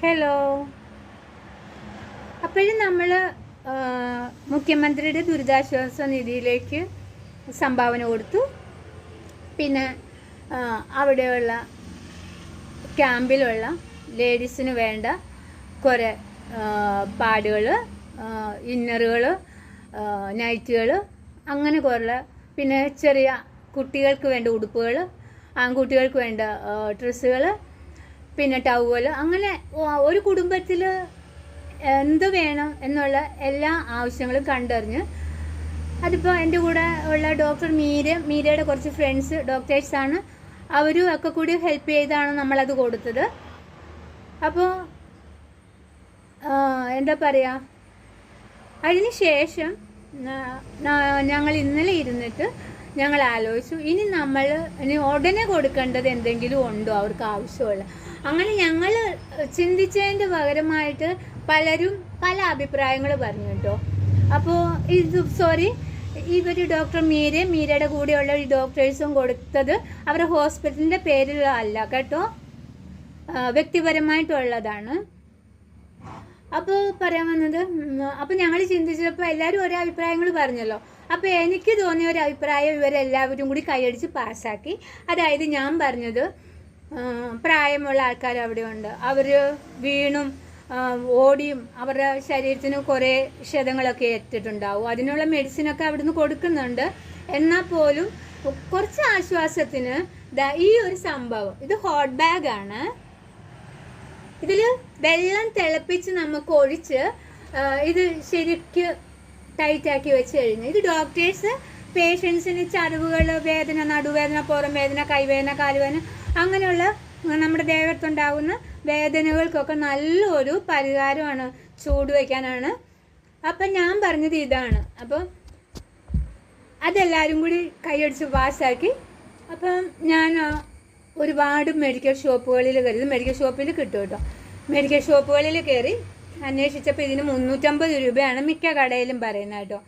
Hello അപ്പോഴും നമ്മൾ മുഖ്യമന്ത്രിയുടെ ദുരിതാശ്വാസ നിധിയിലേക്ക് സംഭാവന കൊടുത്തു. പിന്നെ അവിടെയുള്ള ക്യാമ്പിലുള്ള ലേഡീസിന് വേണ്ട കുറേ പാടുകൾ ഇന്നറുകൾ നൈറ്റുകൾ അങ്ങനെ കുറേ പിന്നെ ചെറിയ കുട്ടികൾക്ക് വേണ്ട ഉടുപ്പുകൾ ആൺകുട്ടികൾക്ക് വേണ്ട ഡ്രസ്സുകൾ പിന്നെ ടവൽ അങ്ങനെ ഒരു കുടുംബത്തിൽ എന്ത് വേണം എന്നുള്ള എല്ലാ ആവശ്യങ്ങളും കണ്ടറിഞ്ഞ് അതിപ്പോൾ എന്റെ കൂടെ ഉള്ള ഡോക്ടർ മീര മീരയുടെ കുറച്ച് ഫ്രണ്ട്സ് ഡോക്ടേഴ്സാണ് അവരും ഒക്കെ കൂടി ഹെൽപ്പ് ചെയ്താണ് നമ്മളത് കൊടുത്തത്. അപ്പോൾ എന്താ പറയുക അതിന് ശേഷം ഞങ്ങൾ ഇന്നലെ ഇരുന്നിട്ട് ഞങ്ങൾ ആലോചിച്ചു. ഇനി നമ്മൾ ഇനി ഉടനെ കൊടുക്കേണ്ടത് എന്തെങ്കിലും ഉണ്ടോ അവർക്ക് ആവശ്യമുള്ള? അങ്ങനെ ഞങ്ങൾ ചിന്തിച്ചതിന്റെ പകരമായിട്ട് പലരും പല അഭിപ്രായങ്ങൾ പറഞ്ഞു കേട്ടോ. അപ്പോൾ ഇത് സോറി ഇവർ ഡോക്ടർ മീര മീരയുടെ കൂടെയുള്ള ഒരു ഡോക്ടേഴ്സും കൊടുത്തത് അവരുടെ ഹോസ്പിറ്റലിന്റെ പേരിലല്ല കേട്ടോ. വ്യക്തിപരമായിട്ടുള്ളതാണ്. അപ്പോൾ പറയാൻ വന്നത് അപ്പോൾ ഞങ്ങൾ ചിന്തിച്ചപ്പോൾ എല്ലാവരും ഓരോ അഭിപ്രായങ്ങൾ പറഞ്ഞല്ലോ. അപ്പോൾ എനിക്ക് തോന്നിയ ഒരു അഭിപ്രായം ഇവരെല്ലാവരും കൂടി കൈയടിച്ച് പാസ്സാക്കി. അതായത് ഞാൻ പറഞ്ഞത് പ്രായമുള്ള ആൾക്കാർ അവിടെ ഉണ്ട് അവർ വീണും ഓടിയും അവരുടെ ശരീരത്തിന് കുറേ ക്ഷതങ്ങളൊക്കെ ഏറ്റിട്ടുണ്ടാവും. അതിനുള്ള മെഡിസിനൊക്കെ അവിടുന്ന് കൊടുക്കുന്നുണ്ട്. എന്നാൽ പോലും കുറച്ച് ആശ്വാസത്തിന് ഈ ഒരു സംഭവം. ഇത് ഹോട്ട് ബാഗ് ആണ്. ഇതിൽ വെള്ളം തിളപ്പിച്ച് നമുക്ക് ഒഴിച്ച് ഇത് ശരിക്ക് ടൈറ്റ് ആക്കി വെച്ച് കഴിഞ്ഞു ഇത് ഡോക്ടേഴ്സ് പേഷ്യൻസിന് ചതവുകൾ വേദന നടുവേദന പുറം വേദന കൈവേദന കാലുവേദന അങ്ങനെയുള്ള നമ്മുടെ ദേഹത്തുണ്ടാകുന്ന വേദനകൾക്കൊക്കെ നല്ലൊരു പരിഹാരമാണ് ചൂട് വയ്ക്കാനാണ്. അപ്പം ഞാൻ പറഞ്ഞത് ഇതാണ്. അപ്പം അതെല്ലാവരും കൂടി കൈയടിച്ച് പാസ്സാക്കി അപ്പം ഞാൻ ഒരുപാട് മെഡിക്കൽ ഷോപ്പുകളിൽ കയറി ഇത് മെഡിക്കൽ ഷോപ്പിൽ കിട്ടും കേട്ടോ. മെഡിക്കൽ ഷോപ്പുകളിൽ കയറി അന്വേഷിച്ചപ്പോൾ ഇതിന് മുന്നൂറ്റമ്പത് രൂപയാണ് മിക്ക കടയിലും പറയുന്നത് കേട്ടോ.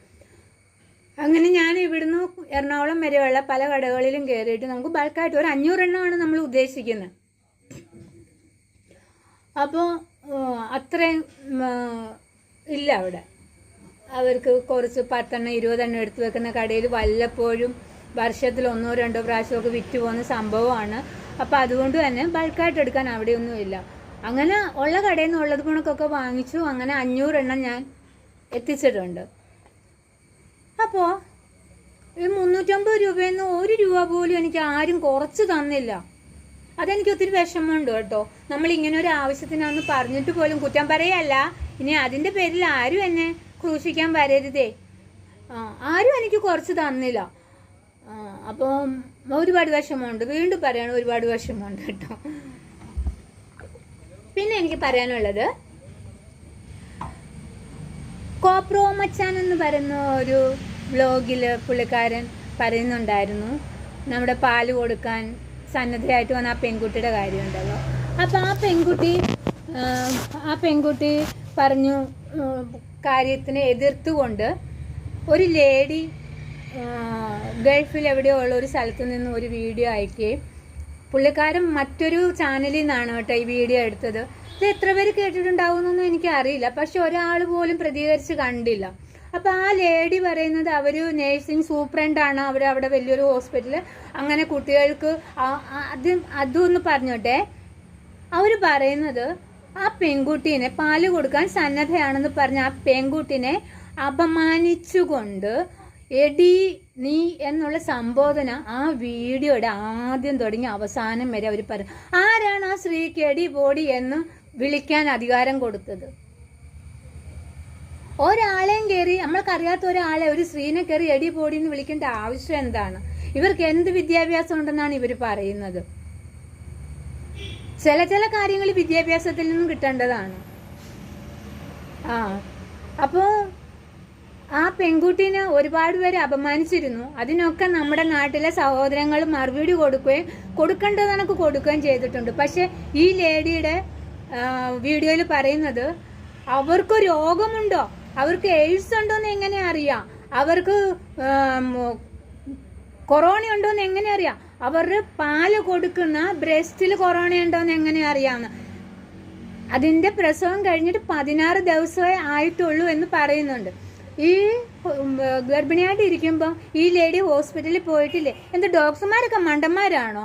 അങ്ങനെ ഞാൻ ഇവിടുന്ന് എറണാകുളം വരെയുള്ള പല കടകളിലും കയറിയിട്ട് നമുക്ക് ബൾക്കായിട്ട് ഒരു അഞ്ഞൂറെണ്ണമാണ് നമ്മൾ ഉദ്ദേശിക്കുന്നത്. അപ്പോൾ അത്രയും ഇല്ല അവിടെ. അവർക്ക് കുറച്ച് പത്തെണ്ണം ഇരുപതെണ്ണം എടുത്തു വെക്കുന്ന കടയിൽ വല്ലപ്പോഴും വർഷത്തിൽ ഒന്നോ രണ്ടോ പ്രാവശ്യമൊക്കെ വിറ്റ് പോകുന്ന സംഭവമാണ്. അപ്പോൾ അതുകൊണ്ട് തന്നെ ബൾക്കായിട്ട് എടുക്കാൻ അവിടെയൊന്നും ഇല്ല. അങ്ങനെ ഉള്ള കടയിൽ നിന്ന് ഉള്ളത് കണക്കൊക്കെ വാങ്ങിച്ചു. അങ്ങനെ അഞ്ഞൂറെണ്ണം ഞാൻ എത്തിച്ചിട്ടുണ്ട്. അപ്പോൾ ഈ മുന്നൂറ്റമ്പത് രൂപയിൽ നിന്ന് ഒരു രൂപ പോലും എനിക്ക് ആരും കുറച്ച് തന്നില്ല. അതെനിക്ക് ഒത്തിരി വിഷമമുണ്ട് കേട്ടോ. നമ്മൾ ഇങ്ങനെ ഒരു ആവശ്യത്തിനാണെന്ന് പറഞ്ഞിട്ട് പോലും കുറ്റം പറയല്ല. ഇനി അതിന്റെ പേരിൽ ആരും എന്നെ ക്രൂശിക്കാൻ വരരുതേ. ആരും എനിക്ക് കുറച്ച് തന്നില്ല. അപ്പോൾ ഒരുപാട് വിഷമമുണ്ട്. വീണ്ടും പറയണം ഒരുപാട് വിഷമമുണ്ട് കേട്ടോ. പിന്നെ എനിക്ക് പറയാനുള്ളത് കോപ്രോ മച്ചാൻ എന്ന് പറയുന്ന ഒരു വ്ലോഗിൽ പുള്ളിക്കാരൻ പറയുന്നുണ്ടായിരുന്നു നമ്മുടെ പാൽ കൊടുക്കാൻ സന്നദ്ധയായിട്ട് വന്ന ആ പെൺകുട്ടിയുടെ കാര്യമുണ്ടല്ലോ. അപ്പോൾ ആ പെൺകുട്ടി ആ, പെൺകുട്ടി പറഞ്ഞു കാര്യത്തിനെ എതിർത്തുകൊണ്ട് ഒരു ലേഡി ഗൾഫിൽ എവിടെയോ ഉള്ള ഒരു സ്ഥലത്ത് നിന്ന് ഒരു വീഡിയോ അയക്കുകയും പുള്ളിക്കാരൻ മറ്റൊരു ചാനലിൽ നിന്നാണ് കേട്ടോ ഈ വീഡിയോ എടുത്തത്. ഇത് എത്ര പേര് കേട്ടിട്ടുണ്ടാവുമെന്നൊന്നും എനിക്ക് അറിയില്ല പക്ഷെ ഒരാൾ പോലും പ്രതികരിച്ച് കണ്ടില്ല. അപ്പോൾ ആ ലേഡി പറയുന്നത് അവർ നേഴ്സിംഗ് സൂപ്രണ്ടാണ് അവർ അവിടെ വലിയൊരു ഹോസ്പിറ്റലിൽ അങ്ങനെ കുട്ടികൾക്ക് അതും അതും അതൊന്ന് പറഞ്ഞോട്ടെ. അവർ പറയുന്നത് ആ പെൺകുട്ടീനെ പാൽ കൊടുക്കാൻ സന്നദ്ധയാണെന്ന് പറഞ്ഞ ആ പെൺകുട്ടീനെ അപമാനിച്ചുകൊണ്ട് എടി നീ എന്നുള്ള സംബോധന ആ വീഡിയോയുടെ ആദ്യം തുടങ്ങി അവസാനം വരെ അവർ പറയും. ആരാണ് ആ സ്ത്രീക്ക് എടി ബോഡി എന്ന് വിളിക്കാൻ അധികാരം കൊടുത്തത്. ഒരാളെയും കയറി നമ്മൾക്കറിയാത്ത ഒരാളെ ഒരു സ്ത്രീനെ കയറി എടി പോടി എന്ന് വിളിക്കേണ്ട ആവശ്യം എന്താണ്? ഇവർക്ക് എന്ത് വിദ്യാഭ്യാസം ഉണ്ടെന്നാണ് ഇവർ പറയുന്നത്. ചില ചില കാര്യങ്ങൾ വിദ്യാഭ്യാസത്തിൽ നിന്നും കിട്ടേണ്ടതാണ്. ആ അപ്പോൾ ആ പെൺകുട്ടീനെ ഒരുപാട് പേര് അപമാനിച്ചിരുന്നു. അതിനൊക്കെ നമ്മുടെ നാട്ടിലെ സഹോദരങ്ങൾ മറുപടി കൊടുക്കുകയും കൊടുക്കേണ്ടത് കണക്ക് കൊടുക്കുകയും ചെയ്തിട്ടുണ്ട്. പക്ഷെ ഈ ലേഡിയുടെ വീഡിയോയിൽ പറയുന്നത് അവർക്ക് രോഗമുണ്ടോ? അവർക്ക് എയ്ഡ്സ് ഉണ്ടോ എന്ന് എങ്ങനെ അറിയാം? അവർക്ക് കൊറോണ ഉണ്ടോ എന്ന് എങ്ങനെ അറിയാം? അവരുടെ പാൽ കൊടുക്കുന്ന ബ്രസ്റ്റിൽ കൊറോണ ഉണ്ടോ എന്ന് എങ്ങനെ അറിയാമെന്ന് അതിന്റെ പ്രസവം കഴിഞ്ഞിട്ട് പതിനാറ് ദിവസമേ ആയിട്ടുള്ളൂ എന്ന് പറയുന്നുണ്ട്. ഈ ഗർഭിണിയായിട്ട് ഇരിക്കുമ്പോൾ ഈ ലേഡി ഹോസ്പിറ്റലിൽ പോയിട്ടില്ലേ? എന്ത് ഡോക്ടർമാരൊക്കെ മണ്ടന്മാരാണോ?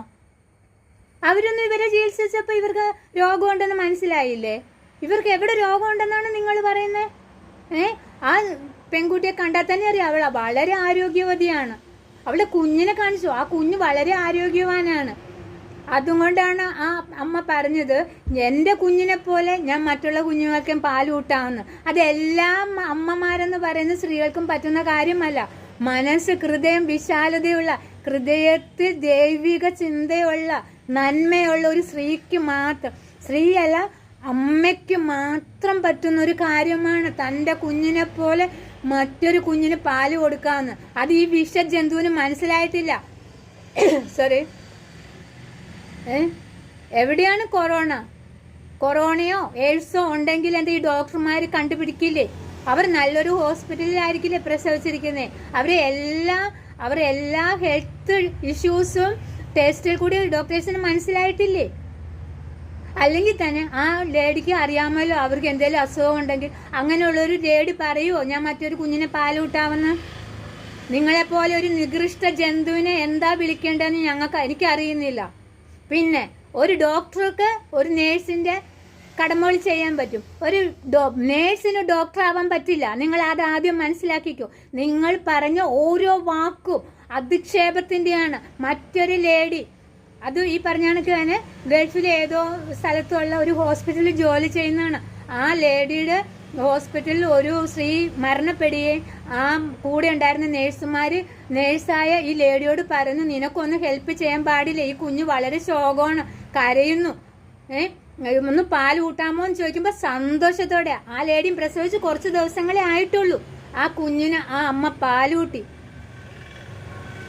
അവരൊന്നും ഇവരെ ചികിത്സിച്ചപ്പോൾ ഇവർക്ക് രോഗമുണ്ടെന്ന് മനസ്സിലായില്ലേ? ഇവർക്ക് എവിടെ രോഗമുണ്ടെന്നാണ് നിങ്ങൾ പറയുന്നത്? ഏ? ആ പെൺകുട്ടിയെ കണ്ടാൽ തന്നെ അറിയാം. അവൾ വളരെ ആരോഗ്യവതിയാണ്. അവളെ കുഞ്ഞിനെ കാണിച്ചു. ആ കുഞ്ഞ് വളരെ ആരോഗ്യവാനാണ്. അതുകൊണ്ടാണ് ആ അമ്മ പറഞ്ഞത് എന്റെ കുഞ്ഞിനെ പോലെ ഞാൻ മറ്റുള്ള കുഞ്ഞുങ്ങൾക്കും പാൽ കൂട്ടാമെന്ന് അതെല്ലാം അമ്മമാരെന്ന് പറയുന്ന സ്ത്രീകൾക്കും പറ്റുന്ന കാര്യമല്ല. മനസ്സ് ഹൃദയം വിശാലതയുള്ള ഹൃദയത്തിൽ ദൈവിക ചിന്തയുള്ള നന്മയുള്ള ഒരു സ്ത്രീക്ക് മാത്രം സ്ത്രീയല്ല അമ്മയ്ക്ക് മാത്രം പറ്റുന്ന ഒരു കാര്യമാണ് തന്റെ കുഞ്ഞിനെ പോലെ മറ്റൊരു കുഞ്ഞിന് പാൽ കൊടുക്കാമെന്ന് അത് ഈ വിഷജന്തുവിന് മനസ്സിലായിട്ടില്ല. സോറി എവിടെയാണ് കൊറോണ? കൊറോണയോ എയ്ഡ്സോ ഉണ്ടെങ്കിൽ എന്താ ഈ ഡോക്ടർമാർ കണ്ടുപിടിക്കില്ലേ? അവർ നല്ലൊരു ഹോസ്പിറ്റലിലായിരിക്കില്ലേ പ്രസവിച്ചിരിക്കുന്നത് അവരെ എല്ലാ അവരെ എല്ലാ ഹെൽത്ത് ഇഷ്യൂസും ടെസ്റ്റിൽ കൂടി ഡോക്ടേഴ്സിന് മനസ്സിലായിട്ടില്ലേ? അല്ലെങ്കിൽ തന്നെ ആ ലേഡിക്ക് അറിയാമല്ലോ അവർക്ക് എന്തെങ്കിലും അസുഖം ഉണ്ടെങ്കിൽ. അങ്ങനെയുള്ളൊരു ലേഡി പറയുമോ ഞാൻ മറ്റൊരു കുഞ്ഞിനെ പാലൂട്ടാമെന്ന്? നിങ്ങളെപ്പോലെ ഒരു നികൃഷ്ട ജന്തുവിനെ എന്താ വിളിക്കേണ്ടതെന്ന് ഞങ്ങൾക്ക് എനിക്കറിയുന്നില്ല. പിന്നെ ഒരു ഡോക്ടർക്ക് ഒരു നേഴ്സിന്റെ കടമകൾ ചെയ്യാൻ പറ്റും. ഒരു ഡോ നേഴ്സിന് ഡോക്ടർ ആവാൻ പറ്റില്ല. നിങ്ങൾ അത് ആദ്യം മനസ്സിലാക്കിക്കോ. നിങ്ങൾ പറഞ്ഞ ഓരോ വാക്കും അധിക്ഷേപത്തിന്റെയാണ് മറ്റൊരു ലേഡി അത് ഈ പറഞ്ഞ കണക്ക് തന്നെ ഗൾഫിലെ ഏതോ സ്ഥലത്തുള്ള ഒരു ഹോസ്പിറ്റലിൽ ജോലി ചെയ്യുന്നതാണ്. ആ ലേഡിയുടെ ഹോസ്പിറ്റലിൽ ഒരു സ്ത്രീ മരണപ്പെടുകയും ആ കൂടെ ഉണ്ടായിരുന്ന നേഴ്സുമാർ നേഴ്സായ ഈ ലേഡിയോട് പറഞ്ഞു നിനക്കൊന്ന് ഹെൽപ്പ് ചെയ്യാൻ പാടില്ല ഈ കുഞ്ഞ് വളരെ ശോകമാണ് കരയുന്നു. ഏ? ഒന്ന് പാൽ കൂട്ടാമോ എന്ന് ചോദിക്കുമ്പോൾ സന്തോഷത്തോടെ ആ ലേഡിയും പ്രസവിച്ച് കുറച്ച് ദിവസങ്ങളെ ആയിട്ടുള്ളൂ. ആ കുഞ്ഞിന് ആ അമ്മ പാലൂട്ടി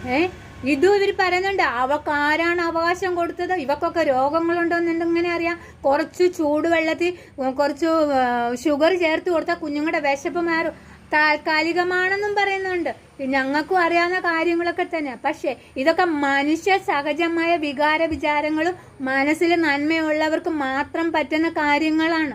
ഏ? ഇതും ഇവർ പറയുന്നുണ്ട്. അവക്ക് ആരാണ് അവകാശം കൊടുത്തത്. ഇവക്കൊക്കെ രോഗങ്ങളുണ്ടോന്ന് എങ്ങനെ അറിയാം? കുറച്ച് ചൂടുവെള്ളത്തിൽ കുറച്ച് ഷുഗർ ചേർത്ത് കൊടുത്താൽ കുഞ്ഞുങ്ങളുടെ വിശപ്പ് മാറും. താൽക്കാലികമാണെന്നും പറയുന്നുണ്ട്. ഞങ്ങൾക്കും അറിയാവുന്ന കാര്യങ്ങളൊക്കെ തന്നെ. പക്ഷേ ഇതൊക്കെ മനുഷ്യ സഹജമായ വികാര വിചാരങ്ങളും മനസ്സിൽ നന്മയുള്ളവർക്ക് മാത്രം പറ്റുന്ന കാര്യങ്ങളാണ്.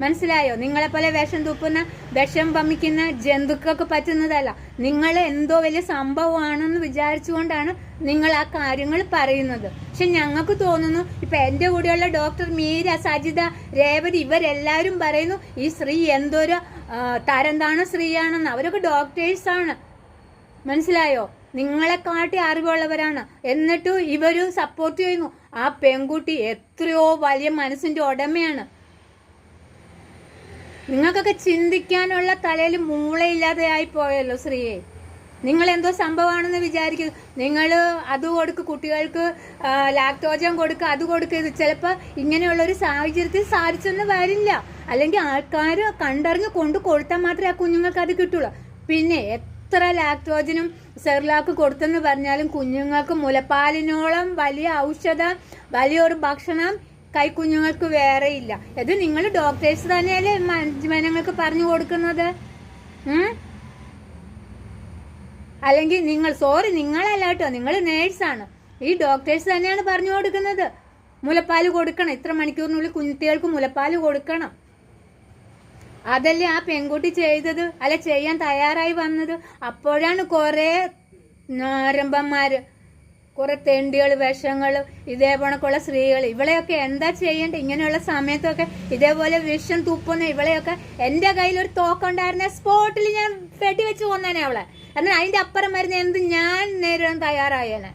മനസ്സിലായോ? നിങ്ങളെ പോലെ വിഷം തുപ്പുന്ന വിഷം വമിക്കുന്ന ജന്തുക്കൾക്ക് പറ്റുന്നതല്ല. നിങ്ങൾ എന്തോ വലിയ സംഭവമാണെന്ന് വിചാരിച്ചുകൊണ്ടാണ് നിങ്ങൾ ആ കാര്യങ്ങൾ പറയുന്നത്. പക്ഷെ ഞങ്ങൾക്ക് തോന്നുന്നു ഇപ്പൊ എന്റെ കൂടെയുള്ള ഡോക്ടർ മീര സജിത രേവതി ഇവരെല്ലാവരും പറയുന്നു ഈ സ്ത്രീ എന്തോരോ തരം തരംതാണ സ്ത്രീയാണെന്ന്. അവരൊക്കെ ഡോക്ടേഴ്സ് ആണ്. മനസ്സിലായോ? നിങ്ങളെ കാട്ടി അറിവുള്ളവരാണ്. എന്നിട്ടും ഇവരും സപ്പോർട്ട് ചെയ്യുന്നു. ആ പെൺകുട്ടി എത്രയോ വലിയ മനസ്സിന്റെ ഉടമയാണ്. നിങ്ങൾക്കൊക്കെ ചിന്തിക്കാനുള്ള തലയിൽ മൂളയില്ലാതെയായി പോയല്ലോ ശ്രീയെ നിങ്ങൾ എന്തോ സംഭവമാണെന്ന് വിചാരിക്കും. നിങ്ങൾ അത് കൊടുക്ക് കുട്ടികൾക്ക് ലാക്ടോജൻ കൊടുക്കുക അത് കൊടുക്കുക ഇത് ചിലപ്പോൾ ഇങ്ങനെയുള്ള ഒരു സാഹചര്യത്തിൽ സാധിച്ചെന്ന് വരില്ല. അല്ലെങ്കിൽ ആൾക്കാർ കണ്ടറിഞ്ഞ് കൊണ്ട് കൊടുത്താൽ മാത്രമേ ആ കുഞ്ഞുങ്ങൾക്ക് അത് കിട്ടുള്ളൂ. പിന്നെ എത്ര ലാക്ടോജനും സെർലാക്ക് കൊടുത്തെന്ന് പറഞ്ഞാലും കുഞ്ഞുങ്ങൾക്ക് മുലപ്പാലിനോളം വലിയ ഔഷധം വലിയൊരു ഭക്ഷണം കൈക്കുഞ്ഞുങ്ങൾക്ക് വേറെ ഇല്ല. ഇത് നിങ്ങൾ ഡോക്ടേഴ്സ് തന്നെയല്ലേ ജനങ്ങൾക്ക് പറഞ്ഞു കൊടുക്കുന്നത്? അല്ലെങ്കിൽ നിങ്ങൾ സോറി നിങ്ങളല്ല കേട്ടോ നിങ്ങൾ നേഴ്സാണ് ഈ ഡോക്ടേഴ്സ് തന്നെയാണ് പറഞ്ഞു കൊടുക്കുന്നത്. മുലപ്പാൽ കൊടുക്കണം ഇത്ര മണിക്കൂറിനുള്ളിൽ കുഞ്ഞുത്തികൾക്ക് മുലപ്പാൽ കൊടുക്കണം. അതല്ലേ ആ പെൺകുട്ടി ചെയ്തത്? അല്ല ചെയ്യാൻ തയ്യാറായി വന്നത്? അപ്പോഴാണ് കുറെ നാരമ്പന്മാര് കുറെ തെണ്ടികൾ വിഷങ്ങൾ ഇതേപോണക്കുള്ള സ്ത്രീകൾ. ഇവളെയൊക്കെ എന്താ ചെയ്യേണ്ടത്? ഇങ്ങനെയുള്ള സമയത്തൊക്കെ ഇതേപോലെ വിഷം തുപ്പുന്ന ഇവളെയൊക്കെ എന്റെ കയ്യിൽ ഒരു തോക്കുണ്ടായിരുന്ന സ്പോട്ടിൽ ഞാൻ വെടി വെച്ച് കൊന്നേനെ അവളെ. എന്നാൽ അതിന്റെ അപ്പുറം വരുന്ന എന്ത് ഞാൻ നേരിടാൻ തയ്യാറായേനെ?